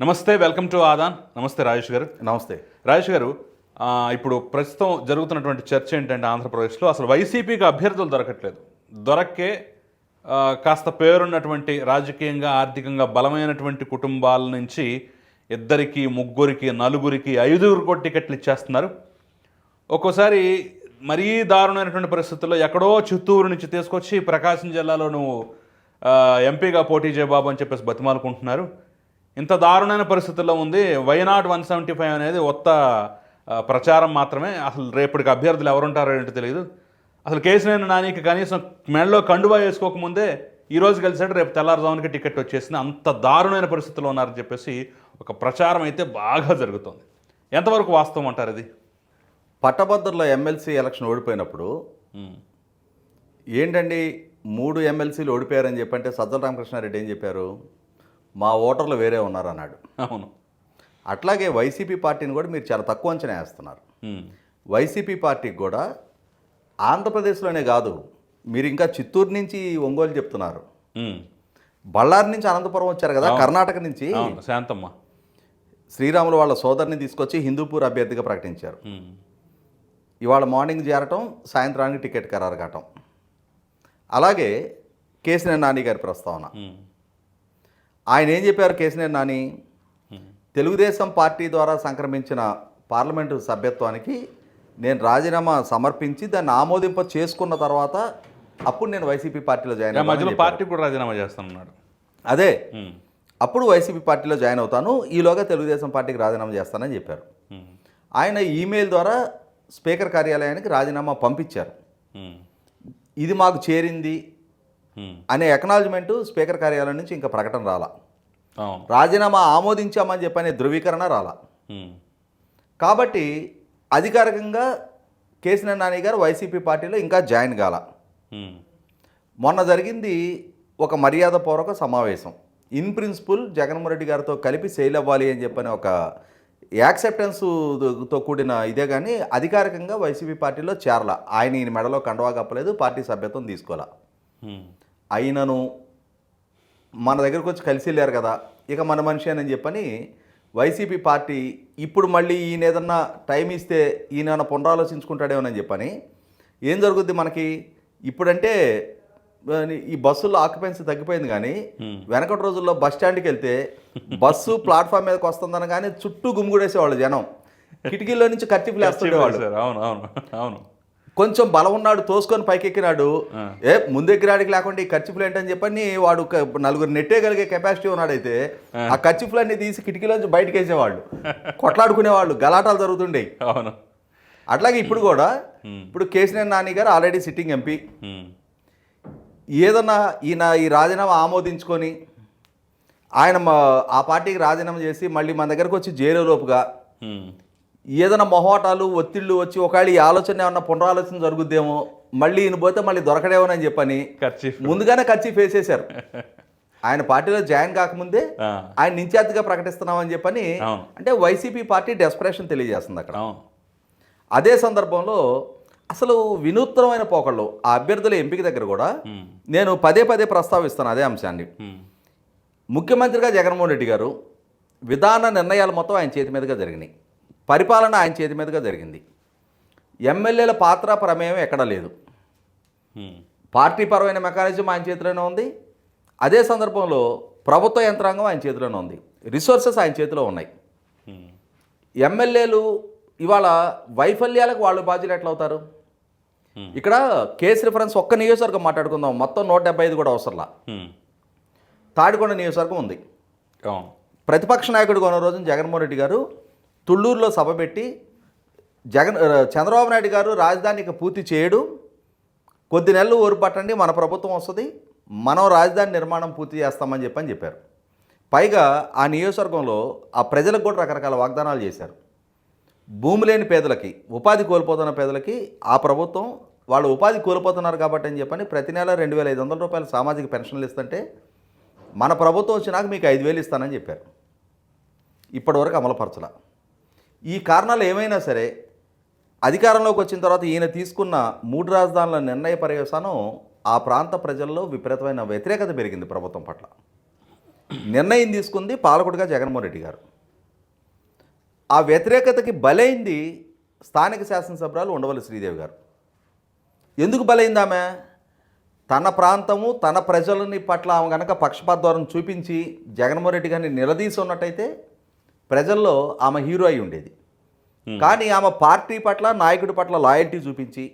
నమస్తే welcome to Aadan. నమస్తే రాజేష్ గారు. నమస్తే. రాజేష్ గారు ఇప్పుడు ప్రస్తుతం జరుగుతున్నటువంటి చర్చ ఏంటంటే ఆంధ్రప్రదేశ్లో అసలు వైసీపీకి అభ్యర్థులు దొరకట్లేదు. దొరక్కే కాస్త పేరున్నటువంటి రాజకీయంగా ఆర్థికంగా బలమైనటువంటి కుటుంబాల నుంచి ఇద్దరికి ముగ్గురికి నలుగురికి ఐదుగురికి కూడా టికెట్లు ఇచ్చేస్తున్నారు. ఒక్కోసారి మరీ దారుణమైనటువంటి పరిస్థితుల్లో ఎక్కడో చిత్తూరు నుంచి తీసుకొచ్చి ప్రకాశం జిల్లాలో నువ్వు ఎంపీగా పోటీ చేయ బాబు అని చెప్పేసి బతిమాలుకుంటున్నారు. ఇంత దారుణమైన పరిస్థితుల్లో ఉంది. వైనాట్ వన్ సెవెంటీ ఫైవ్ అనేది కొత్త ప్రచారం మాత్రమే. అసలు రేపటికి అభ్యర్థులు ఎవరుంటారో ఏంటో తెలియదు అసలు కేసీఆర్ నానికి కనీసం మెడలో కండువా వేసుకోకముందే ఈ రోజు కలిసాడు రేపు తెల్లారుజామునికి టికెట్ వచ్చేసింది. అంత దారుణమైన పరిస్థితుల్లో ఉన్నారని చెప్పేసి ఒక ప్రచారం అయితే బాగా జరుగుతుంది. ఎంతవరకు వాస్తవం అంటారు ఇది? పట్టభద్రుల ఎమ్మెల్సీ ఎలక్షన్ ఓడిపోయినప్పుడు. ఏంటండి మూడు ఎమ్మెల్సీలు ఓడిపోయారని చెప్పంటే సజ్జల రామకృష్ణారెడ్డి ఏం చెప్పారు? మా ఓటర్లు వేరే ఉన్నారు అన్నాడు అవును. అట్లాగే వైసీపీ పార్టీని కూడా మీరు చాలా తక్కువ అంచనా వేస్తున్నారు. వైసీపీ పార్టీకి కూడా ఆంధ్రప్రదేశ్లోనే కాదు మీరు ఇంకా చిత్తూరు నుంచి ఒంగోలు చెప్తున్నారు. బళ్ళారి నుంచి అనంతపురం వచ్చారు కదా కర్ణాటక నుంచి. శాంతమ్మ. శ్రీరాములు వాళ్ళ సోదరిని తీసుకొచ్చి హిందూపూర్ అభ్యర్థిగా ప్రకటించారు. ఇవాళ మార్నింగ్ చేరటం సాయంత్రానికి టికెట్ ఖరారు కావటం. అలాగే కేసినేని నాని గారి ప్రస్తావన. ఆయన ఏం చెప్పారు కేసినేని నాని. తెలుగుదేశం పార్టీ ద్వారా సంక్రమించిన పార్లమెంటు సభ్యత్వానికి నేను రాజీనామా సమర్పించి దాన్ని ఆమోదింప చేసుకున్న తర్వాత అప్పుడు నేను వైసీపీ పార్టీలో జాయిన్ మధ్యలో. పార్టీ కూడా రాజీనామా చేస్తానన్నాడు అదే. అప్పుడు వైసీపీ పార్టీలో జాయిన్ అవుతాను ఈలోగా తెలుగుదేశం పార్టీకి రాజీనామా చేస్తానని చెప్పారు. ఆయన ఈమెయిల్ ద్వారా స్పీకర్ కార్యాలయానికి రాజీనామా పంపించారు. ఇది మాకు చేరింది. అనే ఎకనాలజ్మెంటు స్పీకర్ కార్యాలయం నుంచి ఇంకా ప్రకటన రాలా. రాజీనామా ఆమోదించామని చెప్పనే ధృవీకరణ రాలా. కాబట్టి అధికారికంగా కేసీఆర్ నాని గారు వైసీపీ పార్టీలో ఇంకా జాయిన్ కాల. మొన్న జరిగింది ఒక మర్యాదపూర్వక సమావేశం. ఇన్ ప్రిన్సిపల్ జగన్మోహన్ రెడ్డి గారితో కలిపి సెయిల్ అవ్వాలి అని చెప్పని ఒక యాక్సెప్టెన్స్తో కూడిన ఇదే కానీ అధికారికంగా వైసీపీ పార్టీలో చేరల. ఆయన ఈయన మెడలో కండవా కప్పలేదు పార్టీ సభ్యత్వం తీసుకోవాల. అయినను మన దగ్గరకు వచ్చి కలిసి వెళ్ళారు కదా ఇక మన మనిషి అని చెప్పని వైసీపీ పార్టీ ఇప్పుడు మళ్ళీ ఈయన ఏదన్నా టైం ఇస్తే ఈయన పునరాలోచించుకుంటాడేమోనని చెప్పని ఏం జరుగుద్ది మనకి? ఇప్పుడంటే ఈ బస్సుల్లో ఆక్యుపెన్సీ తగ్గిపోయింది కానీ వెనకటి రోజుల్లో బస్ స్టాండ్కి వెళ్తే బస్సు ప్లాట్ఫామ్ మీదకి వస్తుందని కానీ చుట్టూ గుమ్ముగుడేసేవాళ్ళు జనం. కిటికీల్లో నుంచి కత్తిపులు వేస్తుండేవాళ్ళు. సార్ అవును అవును అవును. కొంచెం బలం ఉన్నాడు తోసుకొని పైకెక్కినాడు. ఏ ముందెక్కిరాడికి లేకుండా ఈ ఖర్చుఫులు ఏంటని చెప్పని వాడు నలుగురు నెట్టేయగలిగే కెపాసిటీ ఉన్నాడైతే ఆ. ఖర్చుఫులన్నీ తీసి కిటికీలోంచి బయటకు వేసేవాళ్ళు కొట్లాడుకునేవాళ్ళు గలాటాలు జరుగుతుండేవి అవును. అట్లాగే ఇప్పుడు కూడా ఇప్పుడు కేసీఆర్ నాని గారు ఆల్రెడీ సిట్టింగ్ ఎంపీ. ఏదన్నా ఈయన ఈ రాజీనామా ఆమోదించుకొని ఆయన ఆ పార్టీకి రాజీనామా చేసి మళ్ళీ మన దగ్గరకు వచ్చి ఉమ్. ఏదైనా మొహోటాలు ఒత్తిళ్ళు వచ్చి ఒకవేళ ఈ ఆలోచన ఏమన్నా పునరాలోచన జరుగుద్దేమో మళ్ళీ ఈయన పోతే మళ్ళీ దొరకడేమోనని చెప్పని ముందుగానే ఖర్చు వేసేశారు ఆయన పార్టీలో జాయిన్ కాకముందే. ఆయన ఇన్ఛార్జిగా ప్రకటిస్తున్నామని చెప్పని. అంటే వైసీపీ పార్టీ డెస్పరేషన్ తెలియజేస్తుంది అక్కడ అదే సందర్భంలో అసలు వినూత్నమైన పోకళ్ళు ఆ అభ్యర్థుల ఎంపిక దగ్గర కూడా. నేను పదే పదే ప్రస్తావిస్తాను అదే అంశాన్ని. ముఖ్యమంత్రిగా జగన్మోహన్ రెడ్డి గారు విధాన నిర్ణయాలు మొత్తం ఆయన చేతి మీదుగా జరిగినాయి పరిపాలన ఆయన చేతి మీదుగా జరిగింది. ఎమ్మెల్యేల పాత్ర ప్రమేయం ఎక్కడా లేదు. పార్టీ పరమైన మెకానిజం ఆయన చేతిలోనే ఉంది. అదే సందర్భంలో ప్రభుత్వ యంత్రాంగం ఆయన చేతిలోనే ఉంది. రిసోర్సెస్ ఆయన చేతిలో ఉన్నాయి. ఎమ్మెల్యేలు ఇవాళ వైఫల్యాలకు వాళ్ళు బాధ్యులు ఎట్లా అవుతారు. ఇక్కడ కేసు రిఫరెన్స్ ఒక్క నియోజకవర్గం మాట్లాడుకుందాం. మొత్తం నూట డెబ్బై ఐదు కూడా అవసరంలా. తాడికొండ నియోజకవర్గం ఉంది. ప్రతిపక్ష నాయకుడు కొన్న రోజున జగన్మోహన్ రెడ్డి గారు తుళ్ళూరులో సభ పెట్టి జగన్ చంద్రబాబు నాయుడు గారు రాజధాని పూర్తి చేయడు. కొద్ది నెలలు ఓరు పట్టండి మన ప్రభుత్వం వస్తుంది మనం రాజధాని నిర్మాణం పూర్తి చేస్తామని చెప్పని చెప్పారు. పైగా ఆ నియోజకవర్గంలో ఆ ప్రజలకు కూడా రకరకాల వాగ్దానాలు చేశారు. భూమి లేని పేదలకి ఉపాధి కోల్పోతున్న పేదలకి ఆ ప్రభుత్వం వాళ్ళు ఉపాధి కోల్పోతున్నారు కాబట్టి అని చెప్పని ప్రతి నెల రెండు వేల ఐదు వందల రూపాయలు సామాజిక పెన్షన్లు ఇస్తుంటే మన ప్రభుత్వం వచ్చినాక మీకు ఐదు వేలు ఇస్తానని చెప్పారు. ఇప్పటివరకు అమలుపరచలా. ఈ కారణాలు ఏమైనా సరే అధికారంలోకి వచ్చిన తర్వాత ఈయన తీసుకున్న మూడు రాజధానుల నిర్ణయ పర్యవసానం ఆ ప్రాంత ప్రజల్లో విపరీతమైన వ్యతిరేకత పెరిగింది ప్రభుత్వం పట్ల. నిర్ణయం తీసుకుంది పాలకుడిగా జగన్మోహన్ రెడ్డి గారు. ఆ వ్యతిరేకతకి బలైంది స్థానిక శాసనసభ్యురాలు ఉండవల్లి శ్రీదేవి గారు. ఎందుకు బలైంది ఆమె? తన ప్రాంతము తన ప్రజలని పట్ల ఆమె కనుక పక్షపాత ద్వారం చూపించి జగన్మోహన్ రెడ్డి గారిని నిలదీసి ఉన్నట్టయితే ప్రజల్లో ఆమె హీరో అయి ఉండేది. కానీ ఆమె పార్టీ పట్ల నాయకుడి పట్ల లాయల్టీ చూపించి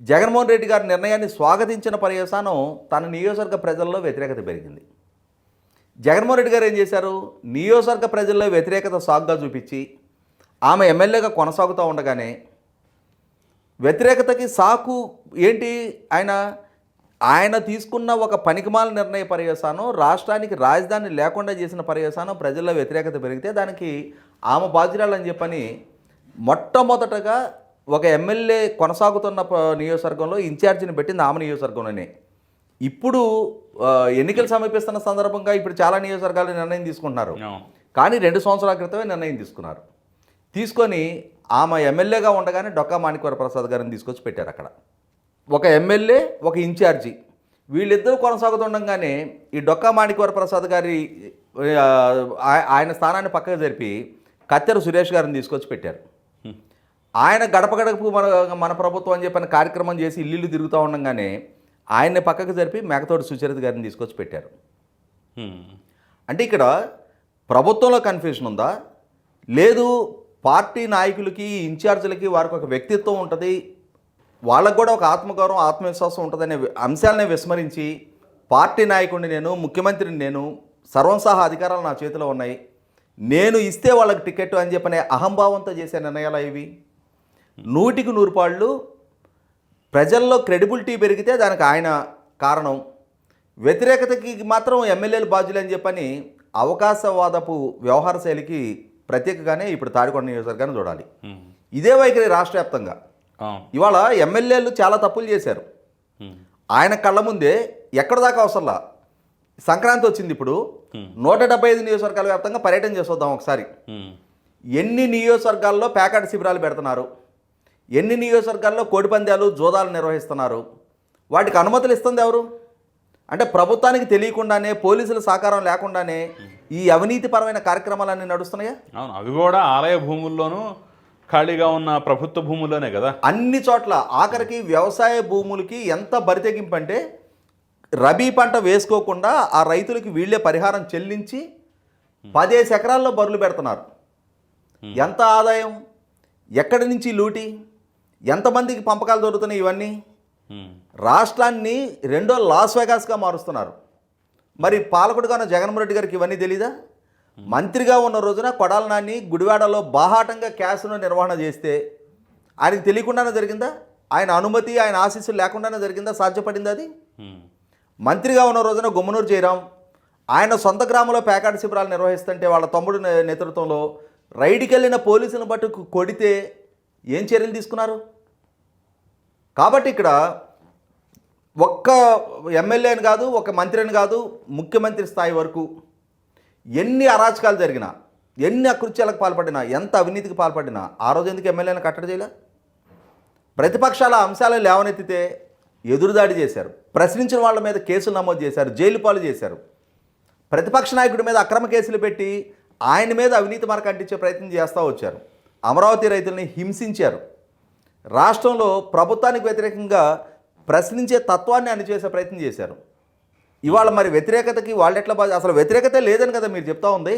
జగన్మోహన్ రెడ్డి గారి నిర్ణయాన్ని స్వాగతించిన పర్యవసానం తన నియోజకవర్గ ప్రజల్లో వ్యతిరేకత పెరిగింది. జగన్మోహన్ రెడ్డి గారు ఏం చేశారు? నియోజకవర్గ ప్రజల్లో వ్యతిరేకత సాగుగా చూపించి ఆమె ఎమ్మెల్యేగా కొనసాగుతూ ఉండగానే వ్యతిరేకతకి సాకు ఏంటి ఆయన? ఆయన తీసుకున్న ఒక పనికిమాల నిర్ణయ పర్యవసానం రాష్ట్రానికి రాజధాని లేకుండా చేసిన పర్యవసానం ప్రజల్లో వ్యతిరేకత పెరిగితే దానికి ఆమె బాధ్యురాలని చెప్పని మొట్టమొదటగా ఒక ఎమ్మెల్యే కొనసాగుతున్న నియోజకవర్గంలో ఇన్ఛార్జిని పెట్టింది ఆమె నియోజకవర్గంలోనే. ఇప్పుడు ఎన్నికలు సమీపిస్తున్న సందర్భంగా ఇప్పుడు చాలా నియోజకవర్గాలు నిర్ణయం తీసుకుంటున్నారు. కానీ రెండు సంవత్సరాల క్రితమే నిర్ణయం తీసుకున్నారు. తీసుకొని ఆమె ఎమ్మెల్యేగా ఉండగానే డొక్కా మాణిక్వర ప్రసాద్ గారిని తీసుకొచ్చి పెట్టారు అక్కడ. ఒక ఎమ్మెల్యే ఒక ఇన్ఛార్జి. వీళ్ళిద్దరూ కొనసాగుతుండగానే ఈ డొక్కా మాణిక్వర ప్రసాద్ గారి ఆయన స్థానాన్ని పక్కకు జరిపి కత్తెర సురేష్ గారిని తీసుకొచ్చి పెట్టారు. ఆయన గడప గడపకు మన మన ప్రభుత్వం అని చెప్పిన కార్యక్రమం చేసి ఇల్లు తిరుగుతూ ఉండగానే ఆయన్ని పక్కకు జరిపి మేకతోటి సుచరిత గారిని తీసుకొచ్చి పెట్టారు. అంటే ఇక్కడ ప్రభుత్వంలో కన్ఫ్యూషన్ ఉందా? లేదు పార్టీ నాయకులకి ఇన్ఛార్జీలకి వారికి ఒక వ్యక్తిత్వం ఉంటుంది వాళ్ళకు కూడా ఒక ఆత్మగౌరవం ఆత్మవిశ్వాసం ఉంటుందనే అంశాలనే విస్మరించి పార్టీ నాయకుడిని నేను ముఖ్యమంత్రిని నేను సర్వం సహా అధికారాలు నా చేతిలో ఉన్నాయి నేను ఇస్తే వాళ్ళకి టికెట్ అని చెప్పనే అహంభావంతో చేసే నిర్ణయాలు ఇవి నూటికి నూరు పాళ్ళు ప్రజల్లో క్రెడిబిలిటీ పెరిగితే దానికి ఆయన కారణం వ్యతిరేకతకి మాత్రం ఎమ్మెల్యేలు బాధ్యులు అని చెప్పని అవకాశవాదపు వ్యవహార శైలికి ప్రత్యేకగానే ఇప్పుడు తాడికొండ నియోజకవర్గాన్ని చూడాలి. ఇదే వైఖరి రాష్ట్ర వ్యాప్తంగా. ఇవాళ ఎమ్మెల్యేలు చాలా తప్పులు చేశారు. ఆయన కళ్ళ ముందే ఎక్కడ దాకా అవసరంలా? సంక్రాంతి వచ్చింది ఇప్పుడు. నూట డెబ్బై ఐదు నియోజకవర్గాల వ్యాప్తంగా పర్యటన చేసొద్దాం ఒకసారి. ఎన్ని నియోజకవర్గాల్లో ప్యాకెట్ శిబిరాలు పెడుతున్నారు? ఎన్ని నియోజకవర్గాల్లో కోడిపందాలు జోదాలు నిర్వహిస్తున్నారు? వాటికి అనుమతులు ఇస్తుంది ఎవరు? అంటే ప్రభుత్వానికి తెలియకుండానే పోలీసుల సహకారం లేకుండానే ఈ అవినీతిపరమైన కార్యక్రమాలన్నీ నడుస్తున్నాయా? అవును అవి కూడా ఆలయ భూముల్లోనూ ఖాళీగా ఉన్న ప్రభుత్వ భూముల్లోనే కదా? అన్ని చోట్ల ఆఖరికి వ్యవసాయ భూములకి ఎంత బరితెగింపు అంటే రబీ పంట వేసుకోకుండా ఆ రైతులకి వీళ్ళే పరిహారం చెల్లించి పదేసి ఎకరాల్లో బరులు పెడుతున్నారు. ఎంత ఆదాయం? ఎక్కడి నుంచి లూటి? ఎంతమందికి పంపకాలు దొరుకుతున్నాయి ఇవన్నీ. రాష్ట్రాన్ని రెండో లాస్ వెగాస్గా మారుస్తున్నారు. మరి పాలకుడుగా ఉన్న జగన్మోహన్ రెడ్డి గారికి ఇవన్నీ తెలీదా? మంత్రిగా ఉన్న రోజున కొడాల నాని గుడివాడలో బాహాటంగా క్యాసును నిర్వహణ చేస్తే ఆయనకి తెలియకుండానే జరిగిందా? ఆయన అనుమతి ఆయన ఆశీస్సులు లేకుండానే జరిగిందా? సాధ్యపడిందా అది. మంత్రిగా ఉన్న రోజున గుమ్మనూరు జయరాం ఆయన సొంత గ్రామంలో ప్యాకాట్ శిబిరాలు నిర్వహిస్తుంటే వాళ్ళ తమ్ముడు నేతృత్వంలో రైడ్కి వెళ్ళిన పోలీసులను బట్టి కొడితే ఏం చర్యలు తీసుకున్నారు? కాబట్టి ఇక్కడ ఒక్క ఎమ్మెల్యేని కాదు ఒక మంత్రిని కాదు ముఖ్యమంత్రి స్థాయి వరకు ఎన్ని అరాచకాలు జరిగినా ఎన్ని అకృత్యాలకు పాల్పడినా ఎంత అవినీతికి పాల్పడినా ఆ రోజు ఎందుకు ఎమ్మెల్యేని కట్టడి చేయలే? ప్రతిపక్షాల అంశాలు లేవనెత్తితే ఎదురుదాడి చేశారు. ప్రశ్నించిన వాళ్ళ మీద కేసులు నమోదు చేశారు. జైలు పాలు చేశారు. ప్రతిపక్ష నాయకుడి మీద అక్రమ కేసులు పెట్టి ఆయన మీద అవినీతి మరక అంటించే ప్రయత్నం చేస్తూ వచ్చారు. అమరావతి రైతుల్ని హింసించారు. రాష్ట్రంలో ప్రభుత్వానికి వ్యతిరేకంగా ప్రశ్నించే తత్వాన్ని అణిచేసే ప్రయత్నం చేశారు. ఇవాళ మరి వ్యతిరేకతకి వాళ్ళు ఎట్లా బాధ్య అసలు వ్యతిరేకత లేదని కదా మీరు చెప్తా ఉంది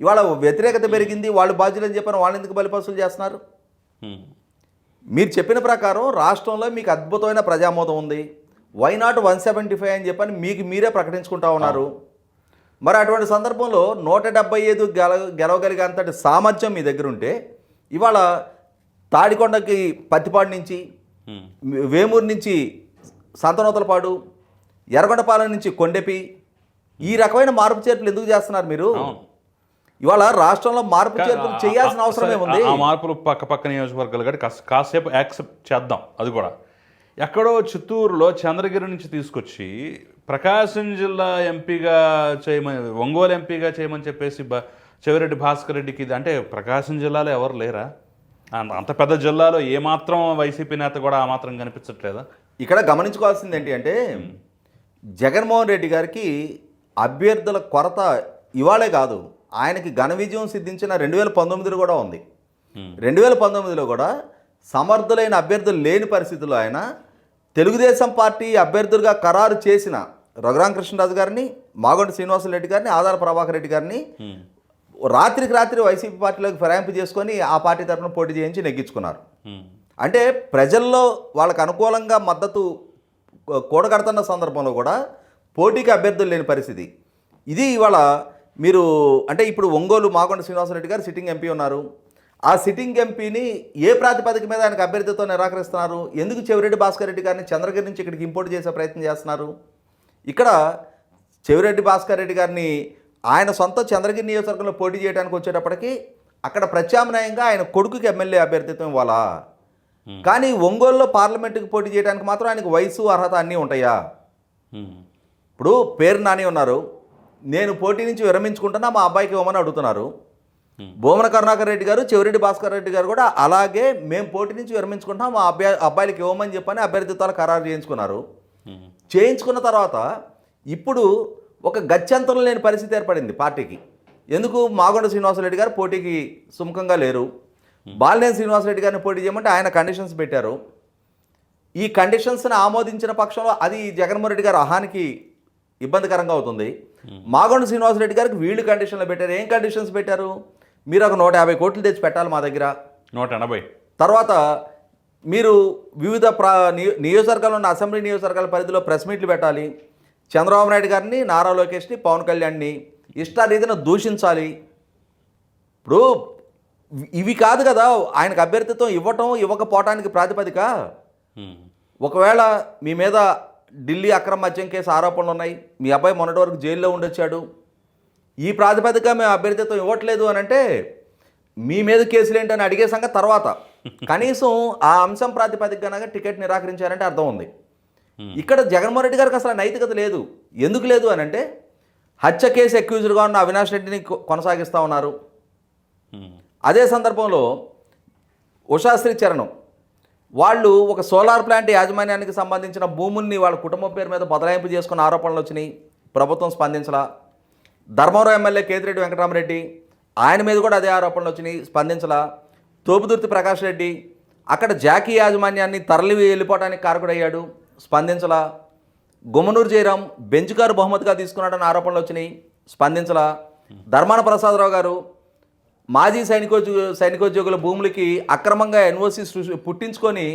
ఇవాళ వ్యతిరేకత పెరిగింది వాళ్ళు బాధ్యులని చెప్పని వాళ్ళు ఎందుకు బలిపసులు చేస్తున్నారు. మీరు చెప్పిన ప్రకారం రాష్ట్రంలో మీకు అద్భుతమైన ప్రజామోదం ఉంది why not one seventy five అని చెప్పని మీకు మీరే ప్రకటించుకుంటా ఉన్నారు మరి అటువంటి సందర్భంలో నూట డెబ్బై ఐదు గెల గెలవగలిగే అంతటి సామర్థ్యం మీ దగ్గర ఉంటే ఇవాళ తాడికొండకి పత్తిపాడు నుంచి హ్మ్. వేమూరు నుంచి సంతనోతలపాడు ఎర్రగొండపాలెం నుంచి కొండెపి ఈ రకమైన మార్పు చేర్పులు ఎందుకు చేస్తున్నారు మీరు. ఇవాళ రాష్ట్రంలో మార్పు చేర్పులు చేయాల్సిన అవసరం ఏముంది ఆ మార్పులు పక్క పక్క నియోజకవర్గాలు కాస్త కాసేపు యాక్సెప్ట్ చేద్దాం అది కూడా. ఎక్కడో చిత్తూరులో చంద్రగిరి నుంచి తీసుకొచ్చి ప్రకాశం జిల్లా ఎంపీగా చేయమని ఒంగోలు ఎంపీగా చేయమని చెప్పేసి బ చెవిరెడ్డి భాస్కర్ రెడ్డికి ఇది అంటే ప్రకాశం జిల్లాలో ఎవరు లేరా? అంత అంత పెద్ద జిల్లాలో ఏమాత్రం వైసీపీ నేత కూడా ఆ మాత్రం కనిపించట్లేదా? ఇక్కడ గమనించుకోవాల్సింది ఏంటి అంటే జగన్మోహన్ రెడ్డి గారికి అభ్యర్థుల కొరత ఇవాళే కాదు ఆయనకి ఘన విజయం సిద్ధించిన రెండు వేల పంతొమ్మిదిలో కూడా ఉంది. రెండు వేల పంతొమ్మిదిలో కూడా సమర్థులైన అభ్యర్థులు లేని పరిస్థితుల్లో ఆయన తెలుగుదేశం పార్టీ అభ్యర్థులుగా ఖరారు చేసిన రఘురామ కృష్ణరాజు గారిని మాగొండ శ్రీనివాసరెడ్డి గారిని ఆదాల ప్రభాకర్ రెడ్డి గారిని. రాత్రికి రాత్రి వైసీపీ పార్టీలోకి ఫిరాయింపు చేసుకొని ఆ పార్టీ తరఫున పోటీ చేయించి నెగ్గించుకున్నారు. అంటే ప్రజల్లో వాళ్ళకు అనుకూలంగా మద్దతు కూడగడుతున్న సందర్భంలో కూడా పోటీకి అభ్యర్థులు లేని పరిస్థితి. ఇది ఇవాళ మీరు అంటే ఇప్పుడు ఒంగోలు మాగొండ శ్రీనివాసరెడ్డి గారు సిట్టింగ్ ఎంపీ ఉన్నారు. ఆ సిట్టింగ్ ఎంపీని ఏ ప్రాతిపదిక మీద ఆయనకు అభ్యర్థితో నిరాకరిస్తున్నారు? ఎందుకు చెవిరెడ్డి భాస్కర్ రెడ్డి గారిని చంద్రగిరి నుంచి ఇక్కడికి ఇంపోర్ట్ చేసే ప్రయత్నం చేస్తున్నారు? ఇక్కడ చెవిరెడ్డి భాస్కర్ రెడ్డి గారిని ఆయన సొంత చంద్రగిరి నియోజకవర్గంలో పోటీ చేయడానికి వచ్చేటప్పటికి అక్కడ ప్రత్యామ్నాయంగా ఆయన కొడుకుకి ఎమ్మెల్యే అభ్యర్థిత్వం ఇవ్వాలా? కానీ ఒంగోలులో పార్లమెంటుకి పోటీ చేయడానికి మాత్రం ఆయనకు వయసు అర్హత అన్నీ ఉంటాయా? Hmm. ఇప్పుడు పేరు నాని ఉన్నారు. నేను పోటీ నుంచి విరమించుకుంటున్నా మా అబ్బాయికి ఇవ్వమని అడుగుతున్నారు. Hmm. భూమన కరుణాకర్ రెడ్డి గారు చెవిరెడ్డి భాస్కర్ రెడ్డి గారు కూడా అలాగే మేము పోటీ నుంచి విరమించుకుంటాం మా అబ్బాయి అబ్బాయిలకి ఇవ్వమని చెప్పని అభ్యర్థిత్వాలు ఖరారు చేయించుకున్నారు. Hmm. చేయించుకున్న తర్వాత ఇప్పుడు ఒక గత్యంతరం లేని పరిస్థితి ఏర్పడింది పార్టీకి. ఎందుకు మాగొండ శ్రీనివాసరెడ్డి గారు పోటీకి సుముఖంగా లేరు? బాలినేని శ్రీనివాసరెడ్డి గారిని పోటీ చేయమంటే ఆయన కండిషన్స్ పెట్టారు. ఈ కండిషన్స్ని ఆమోదించిన పక్షంలో అది జగన్మోహన్ రెడ్డి గారు అహానికి ఇబ్బందికరంగా అవుతుంది. మాగొండ శ్రీనివాసరెడ్డి గారికి వీళ్ళు కండిషన్లు పెట్టారు. ఏం కండిషన్స్ పెట్టారు? మీరు ఒక నూట యాభై కోట్లు తెచ్చి పెట్టాలి మా దగ్గర. నూట ఎనభై. తర్వాత మీరు వివిధ ప్రా నియో- నియోజకవర్గాల్లో ఉన్న అసెంబ్లీ నియోజకవర్గాల పరిధిలో ప్రెస్ మీట్లు పెట్టాలి. చంద్రబాబు నాయుడు గారిని నారా లోకేష్ని పవన్ కళ్యాణ్ని ఇష్టారీతిన దూషించాలి. ఇప్పుడు ఇవి కాదు కదా ఆయనకు అభ్యర్థిత్వం ఇవ్వటం ఇవ్వకపోవటానికి ప్రాతిపదిక. ఒకవేళ మీ మీద ఢిల్లీ అక్రమ మద్యం కేసు ఆరోపణలు ఉన్నాయి మీ అబ్బాయి మొన్నటి వరకు జైల్లో ఉండొచ్చాడు ఈ ప్రాతిపదిక మేము అభ్యర్థిత్వం ఇవ్వట్లేదు అని అంటే మీ మీద కేసులు ఏంటని అడిగే సంగతి తర్వాత. కనీసం ఆ అంశం ప్రాతిపదికగా టికెట్ నిరాకరించారంటే అర్థం ఉంది. ఇక్కడ జగన్మోహన్ రెడ్డి గారికి అసలు నైతికత లేదు. ఎందుకు లేదు అని అంటే హత్య కేసు అక్యూజ్డ్గా ఉన్న అవినాష్ రెడ్డిని కొనసాగిస్తూ ఉన్నారు. అదే సందర్భంలో ఉషాశ్రీ చరణం వాళ్ళు ఒక సోలార్ ప్లాంట్ యాజమాన్యానికి సంబంధించిన భూముల్ని వాళ్ళ కుటుంబం పేరు మీద బదలాయింపు చేసుకున్న ఆరోపణలు వచ్చినాయి. ప్రభుత్వం స్పందించలా. ధర్మవరం ఎమ్మెల్యే కేతిరెడ్డి వెంకటరామరెడ్డి ఆయన మీద కూడా అదే ఆరోపణలు వచ్చినాయి స్పందించలా. తోపుదుర్తి ప్రకాష్ రెడ్డి అక్కడ జాకీ యాజమాన్యాన్ని తరలి వెళ్ళిపోవడానికి కారకుడయ్యాడు స్పందించలా. గుమ్మనూరు జయరాం బెంచ్ గారు బహుమతిగా తీసుకున్నాడని ఆరోపణలు వచ్చినాయి స్పందించలా. ధర్మాన ప్రసాదరావు గారు మాజీ సైనికోద్యో సైనికోద్యోగుల భూములకి అక్రమంగా ఎన్ఓసి పుట్టించుకొని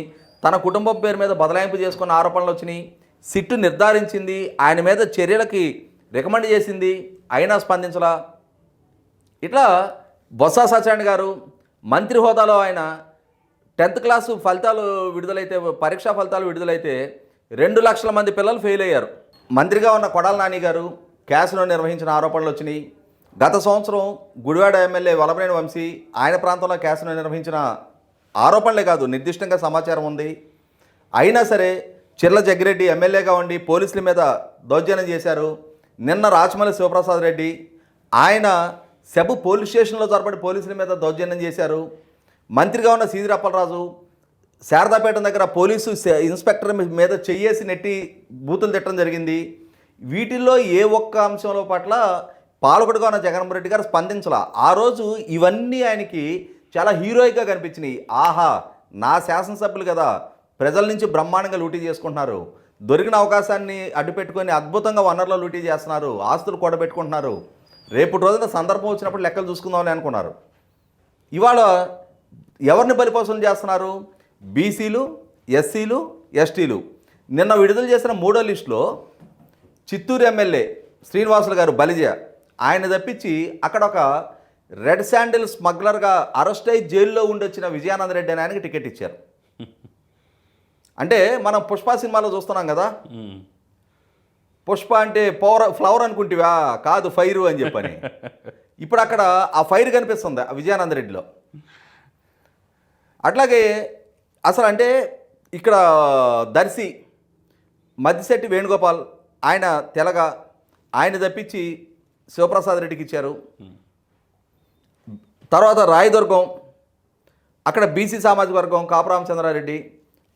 తన కుటుంబం పేరు మీద బదలాయింపు చేసుకున్న ఆరోపణలు వచ్చినాయి. సిట్టు నిర్ధారించింది. ఆయన మీద చర్యలకి రికమెండ్ చేసింది. అయినా స్పందించలా. ఇట్లా బొత్స సత్యనారాయణ గారు మంత్రి హోదాలో ఆయన టెన్త్ క్లాసు ఫలితాలు విడుదలైతే పరీక్షా ఫలితాలు విడుదలైతే రెండు లక్షల మంది పిల్లలు ఫెయిల్ అయ్యారు. మంత్రిగా ఉన్న కొడాల నాని గారు క్యాష్లో నిర్వహించిన ఆరోపణలు వచ్చినాయి. గత సంవత్సరం గుడివాడ ఎమ్మెల్యే వలమనేని వంశీ ఆయన ప్రాంతంలో కేసును నిర్వహించిన ఆరోపణలే కాదు నిర్దిష్టంగా సమాచారం ఉంది. అయినా సరే చిర్ల జగ్గిరెడ్డి ఎమ్మెల్యేగా ఉండి పోలీసుల మీద దౌర్జన్యం చేశారు. నిన్న రాచమల్లి శివప్రసాద్ రెడ్డి ఆయన సెబు పోలీస్ స్టేషన్లో జరపడి పోలీసుల మీద దౌర్జన్యం చేశారు. మంత్రిగా ఉన్న సీదిరి అప్పలరాజు శారదాపేట దగ్గర పోలీసు ఇన్స్పెక్టర్ మీద చెయ్యేసి నెట్టి బూతులు తిట్టడం జరిగింది. వీటిల్లో ఏ ఒక్క అంశంలో పట్ల పాలకుడుగా ఉన్న జగన్మోహన్ రెడ్డి గారు స్పందించలా. ఆ రోజు ఇవన్నీ ఆయనకి చాలా హీరోయిక్గా కనిపించినాయి. ఆహా నా శాసనసభ్యులు కదా ప్రజల నుంచి బ్రహ్మాండంగా లూటీ చేసుకుంటున్నారు. దొరికిన అవకాశాన్ని అడ్డుపెట్టుకొని అద్భుతంగా వనరులో లూటీ చేస్తున్నారు. ఆస్తులు కూడబెట్టుకుంటున్నారు. రేపు రోజున సందర్భం వచ్చినప్పుడు లెక్కలు చూసుకుందామని అనుకున్నారు. ఇవాళ ఎవరిని బలిపోసం చేస్తున్నారు? బీసీలు ఎస్సీలు ఎస్టీలు. నిన్న విడుదల చేసిన మూడో లిస్టులో చిత్తూరు ఎమ్మెల్యే శ్రీనివాసులు గారు బలిజ ఆయన తప్పించి అక్కడ ఒక రెడ్ శాండిల్ స్మగ్లర్గా అరెస్ట్ అయి జైల్లో ఉండొచ్చిన విజయానంద రెడ్డి అని ఆయనకి టికెట్ ఇచ్చారు. అంటే మనం పుష్ప సినిమాలో చూస్తున్నాం కదా. పుష్ప అంటే పవర్ ఫ్లవర్ అనుకుంటివా? కాదు ఫైరు అని చెప్పని. ఇప్పుడు అక్కడ ఆ ఫైర్ కనిపిస్తుంది ఆ విజయానంద రెడ్డిలో. అట్లాగే అసలు అంటే ఇక్కడ దర్శి మద్దిశెట్టి వేణుగోపాల్ ఆయన తెలగ ఆయన తప్పించి శివప్రసాద్ రెడ్డికి ఇచ్చారు. తర్వాత రాయదుర్గం అక్కడ బీసీ సామాజిక వర్గం కాపురామచంద్రారెడ్డి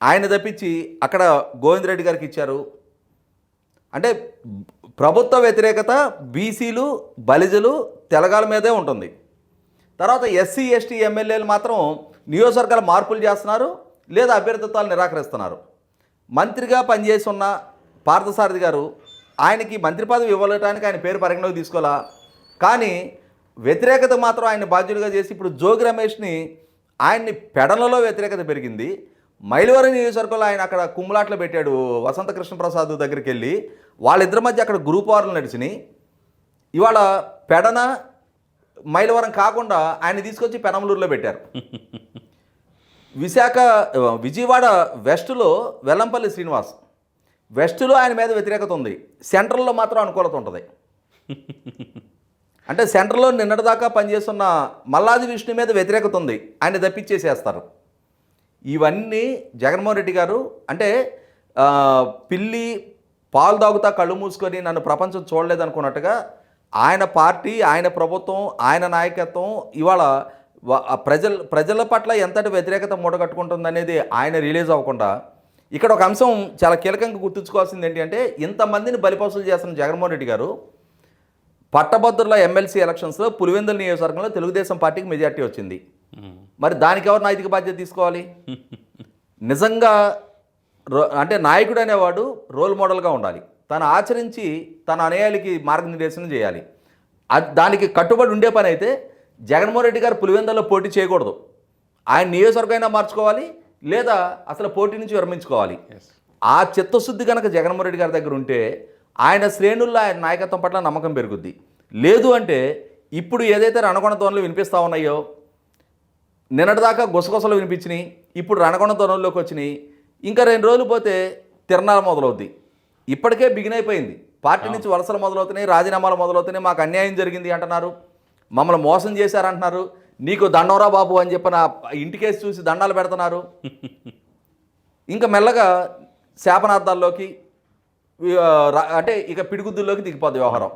ఆయన తప్పించి అక్కడ గోవిందరెడ్డి గారికి ఇచ్చారు. అంటే ప్రభుత్వ వ్యతిరేకత బీసీలు బలిజలు తెలగాల మీదే ఉంటుంది. తర్వాత ఎస్సీ ఎస్టీ ఎమ్మెల్యేలు మాత్రం నియోజకవర్గాలు మార్పులు చేస్తున్నారు లేదా అభ్యర్థిత్వాలు నిరాకరిస్తున్నారు. మంత్రిగా పనిచేసి ఉన్న పార్థసారథి గారు ఆయనకి మంత్రి పదవి ఇవ్వటానికి ఆయన పేరు పరిగణలోకి తీసుకోవాలా? కానీ వ్యతిరేకత మాత్రం ఆయన బాధ్యుడిగా చేసి ఇప్పుడు జోగి రమేష్ని ఆయన్ని పెడలలో వ్యతిరేకత పెరిగింది. మైలవరం నియోజకవర్గంలో ఆయన అక్కడ కుమ్ములాట్లో పెట్టాడు వసంత కృష్ణప్రసాద్ దగ్గరికి వెళ్ళి. వాళ్ళిద్దరి మధ్య అక్కడ గ్రూప్ వార్లు నడిచినాయి. ఇవాళ పెడన మైలవరం కాకుండా ఆయన తీసుకొచ్చి పెనమలూరులో పెట్టారు. విశాఖ విజయవాడ వెస్ట్లో వెల్లంపల్లి శ్రీనివాస్. వెస్ట్లో ఆయన మీద వ్యతిరేకత ఉంది. సెంట్రల్లో మాత్రం అనుకూలత ఉంటుంది. అంటే సెంట్రల్లో నిన్నటిదాకా పనిచేస్తున్న మల్లాది విష్ణు మీద వ్యతిరేకత ఉంది. ఆయన తప్పించేసేస్తారు. ఇవన్నీ జగన్మోహన్ రెడ్డి గారు అంటే పిల్లి పాలు తాగుతా కళ్ళు మూసుకొని నన్ను ప్రపంచం చూడలేదనుకున్నట్టుగా ఆయన పార్టీ ఆయన ప్రభుత్వం ఆయన నాయకత్వం ఇవాళ ప్రజల ప్రజల పట్ల ఎంతటి వ్యతిరేకత మూడగట్టుకుంటుందనేది ఆయన రిలీజ్ అవ్వకుండా ఇక్కడ ఒక అంశం చాలా కీలకంగా గుర్తుంచుకోవాల్సింది ఏంటి అంటే ఇంతమందిని బలిపసులు చేస్తున్న జగన్మోహన్ రెడ్డి గారు పట్టభద్రుల ఎమ్మెల్సీ ఎలక్షన్స్లో పులివెందుల నియోజకవర్గంలో తెలుగుదేశం పార్టీకి మెజార్టీ వచ్చింది. మరి దానికి ఎవరు నైతిక బాధ్యత తీసుకోవాలి? నిజంగా అంటే నాయకుడు అనేవాడు రోల్ మోడల్గా ఉండాలి. తను ఆచరించి తన అనుయాయులకి మార్గనిర్దేశనం చేయాలి. అది దానికి కట్టుబడి ఉండే పని అయితే జగన్మోహన్ రెడ్డి గారు పులివెందుల్లో పోటీ చేయకూడదు. ఆయన నియోజకవర్గమైనా మార్చుకోవాలి లేదా అసలు పోటీ నుంచి విరమించుకోవాలి. ఆ చిత్తశుద్ధి కనుక జగన్మోహన్ రెడ్డి గారి దగ్గర ఉంటే ఆయన శ్రేణుల్లో ఆయన నాయకత్వం పట్ల నమ్మకం పెరుగుద్ది. లేదు అంటే ఇప్పుడు ఏదైతే రణకొండ ధోరణులు వినిపిస్తూ ఉన్నాయో నిన్నటిదాకా గుసగుసలు వినిపించినాయి ఇప్పుడు రణకొండ ధోరణుల్లోకి వచ్చినాయి ఇంకా రెండు రోజులు పోతే తిరణాలు మొదలవుద్ది. ఇప్పటికే బిగిన్ అయిపోయింది. పార్టీ నుంచి వలసలు మొదలవుతున్నాయి రాజీనామాలు మొదలవుతున్నాయి మాకు అన్యాయం జరిగింది అంటున్నారు. మమ్మల్ని మోసం చేశారంటున్నారు. నీకు దండవరా బాబు అని చెప్పిన ఇంటికేసి చూసి దండాలు పెడుతున్నారు. ఇంకా మెల్లగా శాపనార్థాల్లోకి అంటే ఇక పిడిగుద్దుల్లోకి దిగిపోద్ది వ్యవహారం.